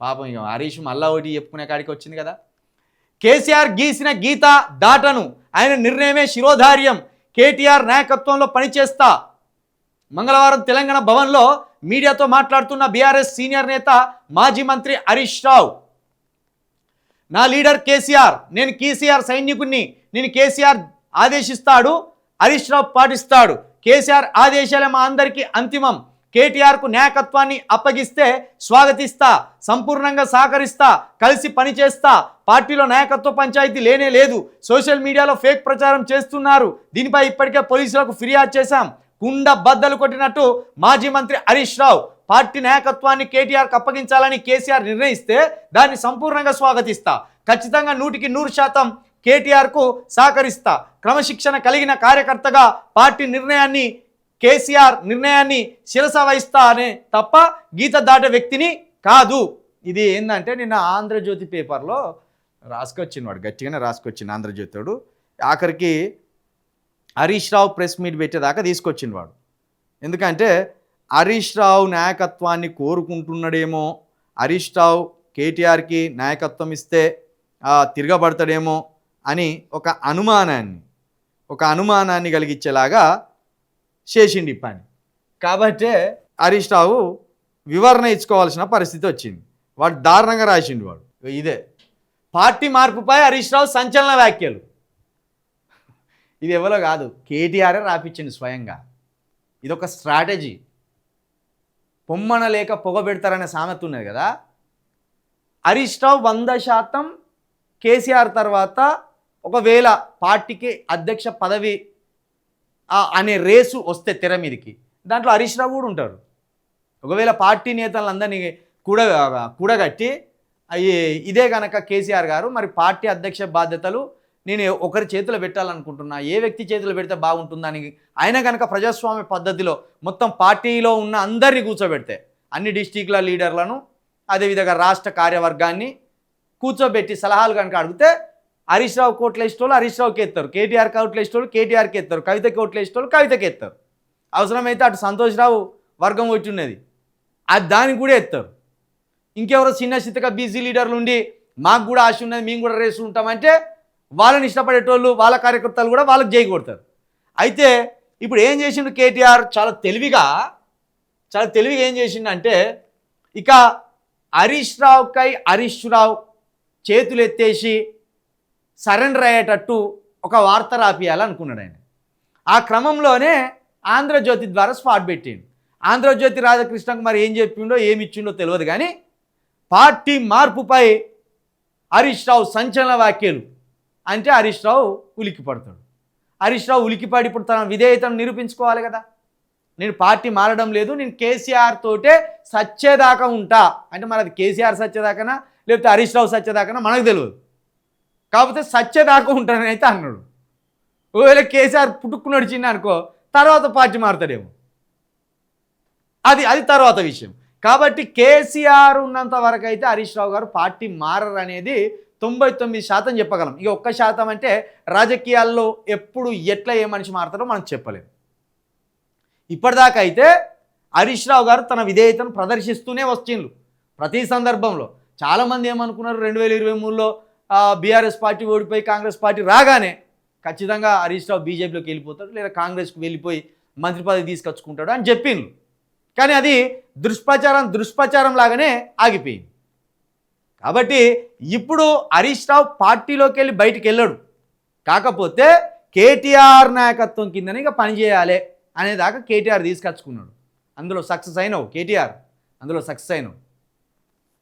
పాపం ఇక హరీష్ మళ్ళా ఒకటి చెప్పుకునే కాడికి వచ్చింది కదా. కేసీఆర్ గీసిన గీత దాటను. ఆయన నిర్ణయమే శిరోధార్యం. కేటీఆర్ నాయకత్వంలో పనిచేస్తా. మంగళవారం తెలంగాణ భవన్లో మీడియాతో మాట్లాడుతున్న బీఆర్ఎస్ సీనియర్ నేత మాజీ మంత్రి హరీష్ రావు. నా లీడర్ కేసీఆర్ నేను కేసీఆర్ సైనికుడిని నేను కేసీఆర్ ఆదేశిస్తాడు హరీష్ రావు పాటిస్తాడు. కేసీఆర్ ఆదేశాలే మా అందరికీ అంతిమం. కేటీఆర్కు నాయకత్వాన్ని అప్పగిస్తే స్వాగతిస్తా సంపూర్ణంగా సహకరిస్తా కలిసి పనిచేస్తా. పార్టీలో నాయకత్వ పంచాయతీ లేనే లేదు. సోషల్ మీడియాలో ఫేక్ ప్రచారం చేస్తున్నారు. దీనిపై ఇప్పటికే పోలీసులకు ఫిర్యాదు చేశాం. కుండ బద్దలు కొట్టినట్టు మాజీ మంత్రి హరీష్ రావు పార్టీ నాయకత్వాన్ని కేటీఆర్కు అప్పగించాలని కేసీఆర్ నిర్ణయిస్తే దాన్ని సంపూర్ణంగా స్వాగతిస్తా. ఖచ్చితంగా నూటికి నూరు శాతం కేటీఆర్కు సహకరిస్తా. క్రమశిక్షణ కలిగిన కార్యకర్తగా పార్టీ నిర్ణయాన్ని కేసీఆర్ నిర్ణయాన్ని శిరస వహిస్తా అనే తప్ప గీత దాటే వ్యక్తిని కాదు. ఇది ఏంటంటే నిన్న ఆంధ్రజ్యోతి పేపర్లో రాసుకొచ్చినవాడు గట్టిగానే రాసుకొచ్చింది ఆంధ్రజ్యోతిడు ఆఖరికి హరీష్ రావు ప్రెస్ మీట్ పెట్టేదాకా తీసుకొచ్చినవాడు. ఎందుకంటే హరీష్ రావు నాయకత్వాన్ని కోరుకుంటున్నాడేమో హరీష్ రావు కేటీఆర్కి నాయకత్వం ఇస్తే తిరగబడతాడేమో అని ఒక అనుమానాన్ని ఒక అనుమానాన్ని కలిగించేలాగా చేసిండు ఈ పని. కాబట్టే హరీష్ రావు వివరణ ఇచ్చుకోవాల్సిన పరిస్థితి వచ్చింది. వాడు దారుణంగా రాసిండు వాడు. ఇదే. పార్టీ మార్పుపై హరీష్ రావు సంచలన వ్యాఖ్యలు. ఇది ఎవరో కాదు. కేటీఆరే రాపించింది స్వయంగా. ఇదొక స్ట్రాటజీ. పొమ్మన లేక పొగ పెడతారనే సామెత ఉన్నది కదా. హరీష్ రావు వంద శాతం కేసీఆర్ తర్వాత ఒకవేళ పార్టీకి అధ్యక్ష పదవి అనే రేసు వస్తే తెర మీదకి. దాంట్లో హరీష్ రావు కూడా ఉంటారు. ఒకవేళ పార్టీ నేతలందరినీ కూడ కూడగట్టి అయ్యి ఇదే కనుక కేసీఆర్ గారు మరి పార్టీ అధ్యక్ష బాధ్యతలు నేను ఒకరి చేతిలో పెట్టాలనుకుంటున్నా ఏ వ్యక్తి చేతిలో పెడితే బాగుంటుందని ఆయన కనుక ప్రజాస్వామ్య పద్ధతిలో మొత్తం పార్టీలో ఉన్న అందరినీ కూర్చోబెడితే అన్ని డిస్టిక్ల లీడర్లను అదేవిధంగా రాష్ట్ర కార్యవర్గాన్ని కూర్చోబెట్టి సలహాలు కనుక అడిగితే హరీష్ రావు కోట్లు వేసేటోళ్ళు హరీష్ రావుకి ఎత్తారు. కేటీఆర్ కోట్లు వేసేటోళ్ళు కేటీఆర్కి ఎత్తారు. కవిత కోట్లు వేసేటోళ్ళు కవితకి ఎత్తారు. అవసరమైతే అటు సంతోష్ రావు వర్గం వచ్చి ఉన్నది అది దానికి కూడా ఎత్తారు. ఇంకెవరో చిన్న చిత్తగా బీసీ లీడర్లు ఉండి మాకు కూడా ఆశ ఉన్నది మేము కూడా రేసులు ఉంటామంటే వాళ్ళని ఇష్టపడేటోళ్ళు వాళ్ళ కార్యకర్తలు కూడా వాళ్ళకి జై కొడతారు. అయితే ఇప్పుడు ఏం చేసిండు కేటీఆర్? చాలా తెలివిగా చాలా తెలివిగా ఏం చేసిండంటే ఇక హరీష్ రావుకై హరీష్ రావు చేతులు ఎత్తేసి సరెండర్ అయ్యేటట్టు ఒక వార్త రాపియాలనుకున్నాడు ఆయన ఆ క్రమంలోనే ఆంధ్రజ్యోతి ద్వారా స్పాట్ పెట్టిండు. ఆంధ్రజ్యోతి రాధాకృష్ణకు మరి ఏం చెప్పిండో ఏమి ఇచ్చిండో తెలియదు కానీ పార్టీ మార్పుపై హరీష్ రావు సంచలన వ్యాఖ్యలు అంటే హరీష్ రావు ఉలికి పడతాడు. హరీష్ రావు ఉలికిపడి ఇప్పుడు తన విధేయతను నిరూపించుకోవాలి కదా. నేను పార్టీ మారడం లేదు నేను కేసీఆర్ తోటే సచ్చేదాకా ఉంటా. అంటే మరి అది కేసీఆర్ సచ్చేదాకానా లేకపోతే హరీష్ రావు సచ్చేదాకానా మనకు తెలియదు. కాకపోతే సచ్చేదాకా ఉంటానని అయితే అన్నాడు. ఒకవేళ కేసీఆర్ పుట్టుకు చిన్న అనుకో తర్వాత పార్టీ మారుతాడేమో. అది అది తర్వాత విషయం. కాబట్టి కేసీఆర్ ఉన్నంత వరకు అయితే హరీష్ రావు గారు పార్టీ మారరు అనేది తొంభై తొమ్మిది శాతం చెప్పగలం. ఇక ఒక్క శాతం అంటే రాజకీయాల్లో ఎప్పుడు ఎట్లా ఏ మనిషి మారుతారో మనం చెప్పలేము ఇప్పటిదాకా అయితే హరీష్ రావు గారు తన విధేయతను ప్రదర్శిస్తూనే వచ్చిండ్రు ప్రతి సందర్భంలో. చాలామంది ఏమనుకున్నారు? రెండు వేల ఇరవై మూడులో బీఆర్ఎస్ పార్టీ ఓడిపోయి కాంగ్రెస్ పార్టీ రాగానే ఖచ్చితంగా హరీష్ రావు బీజేపీలోకి వెళ్ళిపోతాడు లేదా కాంగ్రెస్కి వెళ్ళిపోయి మంత్రి పదవి తీసుకొచ్చుకుంటాడు అని చెప్పిండ్రు కానీ అది దుష్ప్రచారం దుష్ప్రచారం లాగానే ఆగిపోయింది. కాబట్టి ఇప్పుడు హరీష్ రావు పార్టీలోకి వెళ్ళి బయటికి వెళ్ళాడు. కాకపోతే కేటీఆర్ నాయకత్వం కిందనే ఇక పనిచేయాలి అనేదాకా కేటీఆర్ తీసుకొచ్చుకున్నాడు. అందులో సక్సెస్ అయినావు కేటీఆర్ అందులో సక్సెస్ అయినావు.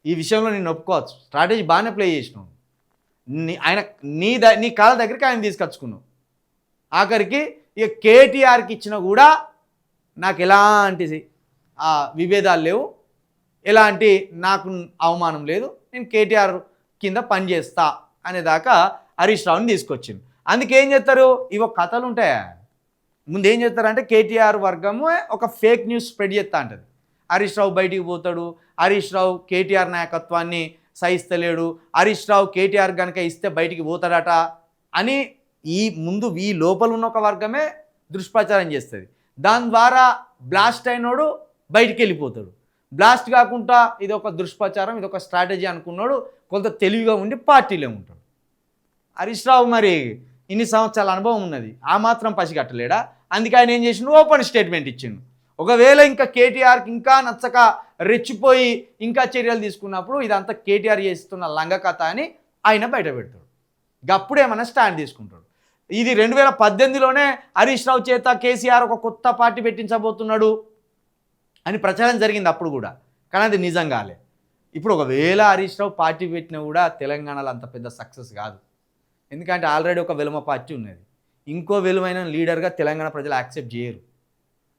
ఈ విషయంలో నేను ఒప్పుకోవచ్చు. స్ట్రాటజీ బాగానే ప్లే చేసినావు నీ ఆయన నీ ద నీ కాళ్ళ దగ్గరికి ఆయన తీసుకొచ్చుకున్నావు. ఆఖరికి ఇక కేటీఆర్కి ఇచ్చిన కూడా నాకు ఎలాంటి విభేదాలు లేవు. ఎలాంటి నాకు అవమానం లేదు. నేను కేటీఆర్ కింద పనిచేస్తా అనేదాకా హరీష్ రావుని తీసుకొచ్చింది అందుకే ఏం చేస్తారు? ఇవో కథలు ఉంటాయా? ముందు ఏం చేస్తారంటే కేటీఆర్ వర్గము ఒక ఫేక్ న్యూస్ స్ప్రెడ్ చేస్తా ఉంటుంది హరీష్ రావు బయటికి పోతాడు. హరీష్ రావు కేటీఆర్ నాయకత్వాన్ని సహిస్తలేడు. హరీష్ రావు కేటీఆర్ కనుక ఇస్తే బయటికి పోతాడట అని ఈ ముందు ఈ లోపల ఉన్న ఒక వర్గమే దుష్ప్రచారం చేస్తుంది. దాని ద్వారా బ్లాస్ట్ అయినోడు బయటికి వెళ్ళిపోతాడు. బ్లాస్ట్ కాకుండా ఇది ఒక దుష్ప్రచారం ఇది ఒక స్ట్రాటజీ అనుకున్నాడు కొంత తెలివిగా ఉండి పార్టీలో ఉంటాడు. హరీష్ రావు మరి ఇన్ని సంవత్సరాల అనుభవం ఉన్నది. ఆ మాత్రం పసిగట్టలేడా? అందుకే ఆయన ఏం చేసిండు? ఓపెన్ స్టేట్మెంట్ ఇచ్చిండు. ఒకవేళ ఇంకా కేటీఆర్కి ఇంకా నచ్చక రెచ్చిపోయి ఇంకా చర్యలు తీసుకున్నప్పుడు ఇదంతా కేటీఆర్ చేస్తున్న లంగ కథ అని ఆయన బయట పెడతాడు. గప్పుడు స్టాండ్ తీసుకుంటాడు. ఇది రెండు వేల పద్దెనిమిదిలోనే హరీష్ రావు చేత కేసీఆర్ ఒక కొత్త పార్టీ పెట్టించబోతున్నాడు అని ప్రచారం జరిగింది అప్పుడు కూడా. కానీ అది నిజం కాలే ఇప్పుడు ఒకవేళ హరీష్ రావు పార్టీ పెట్టినా కూడా తెలంగాణలో అంత పెద్ద సక్సెస్ కాదు. ఎందుకంటే ఆల్రెడీ ఒక వెలుమ పార్టీ ఉన్నది. ఇంకో విలువైన లీడర్గా తెలంగాణ ప్రజలు యాక్సెప్ట్ చేయరు.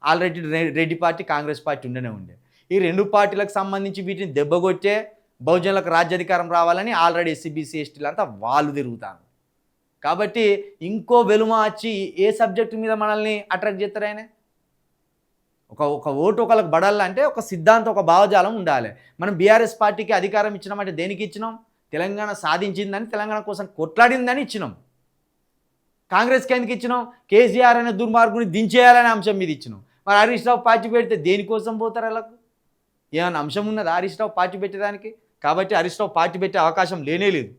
Already Reddy party Congress party ఉండనే ఉండే. ఈ రెండు పార్టీలకు సంబంధించి వీటిని దెబ్బగొట్టే బహుజనులకు రాజ్యాధికారం రావాలని ఆల్రెడీ ఎస్సీబీసీ ఎస్టీలు అంతా వాళ్ళు తిరుగుతాను కాబట్టి ఇంకో వెలుమ వచ్చి ఏ సబ్జెక్టు మీద మనల్ని అట్రాక్ట్ చేస్తారు ఆయన? ఒక ఒక ఓటు ఒకళ్ళకి పడాలంటే ఒక సిద్ధాంతం ఒక భావజాలం ఉండాలి. మనం బీఆర్ఎస్ పార్టీకి అధికారం ఇచ్చినామంటే దేనికి ఇచ్చినాం? తెలంగాణ సాధించిందని తెలంగాణ కోసం కొట్లాడిందని ఇచ్చినాం. కాంగ్రెస్కి ఎందుకు ఇచ్చినాం? కేసీఆర్ అనే దుర్మార్గుని దించేయాలనే అంశం మీద ఇచ్చినాం. మరి హరీష్ రావు పార్టీ పెడితే దేనికోసం పోతారు వాళ్ళకు? ఏమైనా అంశం ఉన్నది? హరీష్ రావు పార్టీ పెట్టడానికి? కాబట్టి హరీష్ రావు పార్టీ పెట్టే అవకాశం లేనే లేదు.